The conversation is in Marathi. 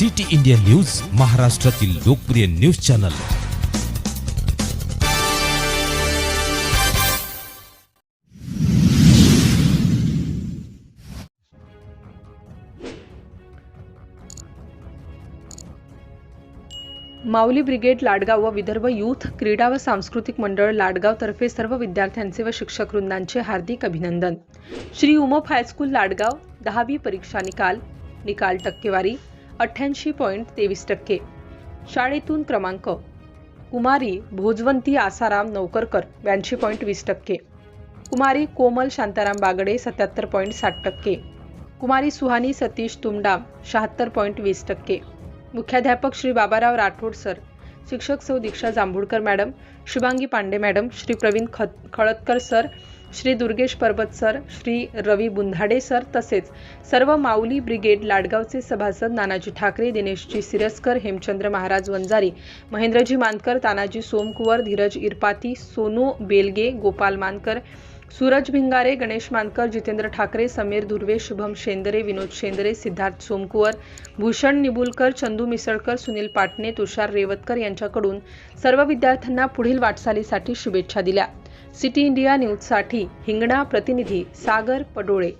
सिटी इंडिया न्यूज महाराष्ट्रातील लोकप्रिय news channel. Mauli brigade Ladgaon व विदर्भ यूथ क्रीडा व सांस्कृतिक मंडळ लाडगावतर्फे सर्व विद्यार्थ्यांचे व शिक्षक वृंदांचे हार्दिक अभिनंदन. श्री उमप हायस्कूल लाडगाव दहावी परीक्षा निकाल निकाल टक्केवारी अठ्ठ्याऐंशी पॉईंट तेवीस टक्के. शाळेतून क्रमांक. कुमारी भोजवंती आसाराम नौकरकर ब्याऐंशी पॉईंट वीस टक्के. कुमारी कोमल शांताराम बागडे सत्याहत्तर पॉईंट साठ टक्के. कुमारी सुहानी सतीश तुमडाम शहात्तर पॉईंट वीस टक्के. मुख्याध्यापक श्री बाबाराव राठोड सर शिक्षक सौ दीक्षा जांभूळकर मॅडम शुभांगी पांडे मॅडम श्री प्रवीण खत Khaladkar sir Shri Durgesh Parbat sir Shri Ravi Bundhade sir तसेच सर्व माऊली ब्रिगेड लाडगावचे सभासद नानाजी ठाकरे दिनेशजी सिरस्कर हेमचंद्र महाराज वंजारी महेंद्रजी मानकर तानाजी सोमकुवर धीरज इरपाती सोनू बेलगे गोपाल मानकर सूरज भिंगारे गणेश मानकर जितेंद्र ठाकरे समीर धुर्वे शुभम शेंदरे विनोद शेंदरे सिद्धार्थ सोमकुवर भूषण निबुलकर चंदू मिसळकर सुनील पाटणे तुषार रेवतकर यांच्याकडून सर्व विद्यार्थ्यांना पुढील वाटचालीसाठी शुभेच्छा दिल्या. सिटी इंडिया न्यूजसाठी हिंगणा प्रतिनिधी सागर पडोळे